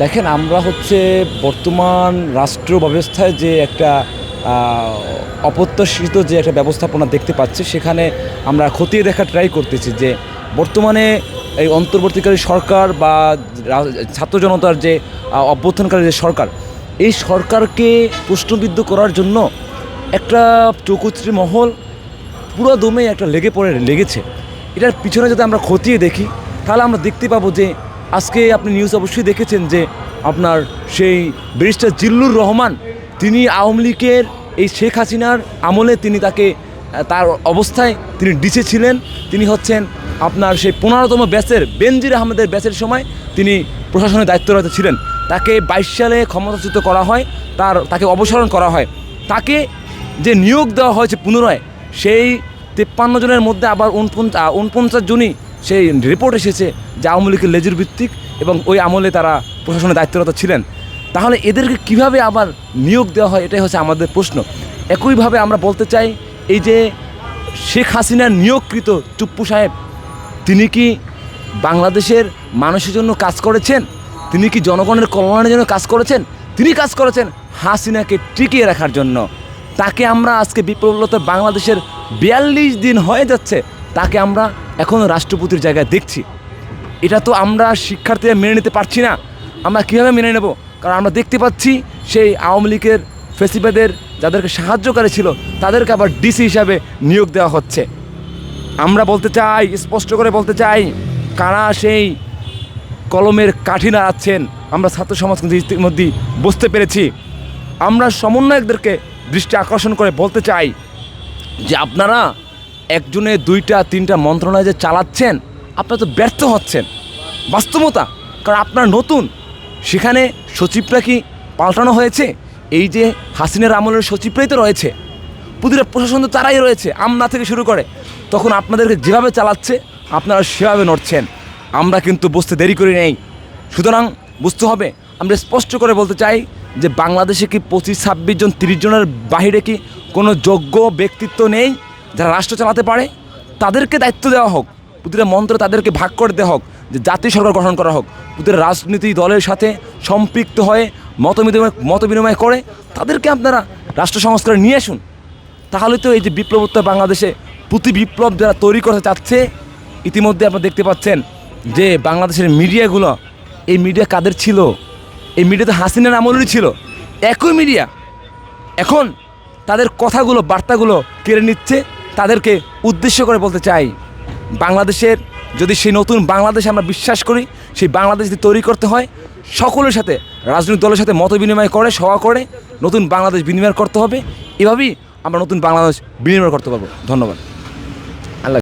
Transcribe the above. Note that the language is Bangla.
দেখেন, আমরা হচ্ছে বর্তমান রাষ্ট্র ব্যবস্থায় যে একটা অপ্রত্যাশিত যে একটা ব্যবস্থাপনা দেখতে পাচ্ছি, সেখানে আমরা খতিয়ে দেখা ট্রাই করতেছি যে বর্তমানে এই অন্তর্বর্তীকারী সরকার বা ছাত্র জনতার যে অভ্যর্থনকারী যে সরকার, এই সরকারকে প্রশ্নবিদ্ধ করার জন্য একটা চৌকুচরি মহল পুরো দমে একটা লেগে পড়ে, লেগেছে। এটার পিছনে যদি আমরা খতিয়ে দেখি, তাহলে আমরা দেখতে পাবো যে আজকে আপনি নিউজ অবশ্যই দেখেছেন যে আপনার সেই ব্যারিস্টার জিল্লুর রহমান, তিনি আওয়ামী লীগের এই শেখ হাসিনার আমলে তিনি তাকে তার অবস্থায় তিনি ডিসে ছিলেন। তিনি হচ্ছেন আপনার সেই পনেরোতম ব্যাচের, বেনজির আহমেদের ব্যাচের সময় তিনি প্রশাসনের দায়িত্বরত ছিলেন। তাকে বাইশ সালে ক্ষমতাচ্যুত করা হয়, তার, তাকে অপসারণ করা হয়। তাকে যে নিয়োগ দেওয়া হয়েছে পুনরায়, সেই তেপ্পান্ন জনের মধ্যে আবার উনপঞ্চাশ উনপঞ্চাশ জনই সেই রিপোর্ট এসেছে যে আওয়ামী লীগের লেজুর ভিত্তিক এবং ওই আমলে তারা প্রশাসনে দায়িত্বরত ছিলেন। তাহলে এদেরকে কীভাবে আবার নিয়োগ দেওয়া হয়? এটাই হচ্ছে আমাদের প্রশ্ন। একইভাবে আমরা বলতে চাই, এই যে শেখ হাসিনার নিয়োগকৃত চুপ্পু সাহেব, তিনি কি বাংলাদেশের মানুষের জন্য কাজ করেছেন? তিনি কি জনগণের কল্যাণের জন্য কাজ করেছেন? তিনি কাজ করেছেন হাসিনাকে টিকিয়ে রাখার জন্য। তাকে আমরা আজকে বিপ্লবত বাংলাদেশের বিয়াল্লিশ দিন হয়ে যাচ্ছে, তাকে আমরা এখনও রাষ্ট্রপতির জায়গায় দেখছি। এটা তো আমরা শিক্ষার্থীরা মেনে নিতে পারছি না। আমরা কীভাবে মেনে নেব? কারণ আমরা দেখতে পাচ্ছি সেই আওয়ামী লীগের ফেসিবাদের যাদেরকে সাহায্যকারী ছিল, তাদেরকে আবার ডিসি হিসাবে নিয়োগ দেওয়া হচ্ছে। আমরা বলতে চাই, স্পষ্ট করে বলতে চাই, কারা সেই কলমের কাঠি নাড়াচ্ছেন? আমরা ছাত্র সমাজ কিন্তু ইতিমধ্যেই বুঝতে পেরেছি। আমরা সমন্বয়কদেরকে দৃষ্টি আকর্ষণ করে বলতে চাই যে আপনারা একজনে দুইটা, তিনটা মন্ত্রণালয় যে চালাচ্ছেন, আপনারা তো ব্যর্থ হচ্ছেন। বাস্তবতা, কারণ আপনার নতুন। সেখানে সচিবরা কি পাল্টানো হয়েছে? এই যে হাসিনের আমলের সচিবরাই তো রয়েছে। প্রতিটা প্রশাসন তো তারাই রয়েছে আমনা থেকে শুরু করে। তখন আপনাদেরকে যেভাবে চালাচ্ছে, আপনারা সেভাবে নড়ছেন। আমরা কিন্তু বুঝতে দেরি করি নেই। সুতরাং বুঝতে হবে, আমরা স্পষ্ট করে বলতে চাই যে বাংলাদেশে কি পঁচিশ, ছাব্বিশ জন, তিরিশ জনের বাহিরে কি কোনো যোগ্য ব্যক্তিত্ব নেই? যারা রাষ্ট্র চালাতে পারে, তাদেরকে দায়িত্ব দেওয়া হোক, প্রতিটা মন্ত্র তাদেরকে ভাগ করে দেওয়া হোক, যে জাতীয় সরকার গঠন করা হোক, প্রতিটা রাজনীতি দলের সাথে সম্পৃক্ত হয়ে মত মত বিনিময় করে তাদেরকে আপনারা রাষ্ট্র সংস্কারে নিয়ে আসুন। তাহলে তো এই যে বিপ্লবোত্তর বাংলাদেশে প্রতি বিপ্লব যারা তৈরি করতে চাচ্ছে, ইতিমধ্যে আপনারা দেখতে পাচ্ছেন যে বাংলাদেশের মিডিয়াগুলো, এই মিডিয়া কাদের ছিল? এই মিডিয়া তো হাসিনার আমলেরই ছিল। একই মিডিয়া এখন তাদের কথাগুলো, বার্তাগুলো কেড়ে নিচ্ছে। তাদেরকে উদ্দেশ্য করে বলতে চাই, বাংলাদেশের যদি সেই নতুন বাংলাদেশ আমরা বিশ্বাস করি, সেই বাংলাদেশ যদি তৈরি করতে হয়, সকলের সাথে, রাজনৈতিক দলের সাথে মত বিনিময় করে, সভা করে, নতুন বাংলাদেশ বিনিময় করতে হবে। এভাবেই আমরা নতুন বাংলাদেশ বিনিময় করতে পারব। ধন্যবাদ।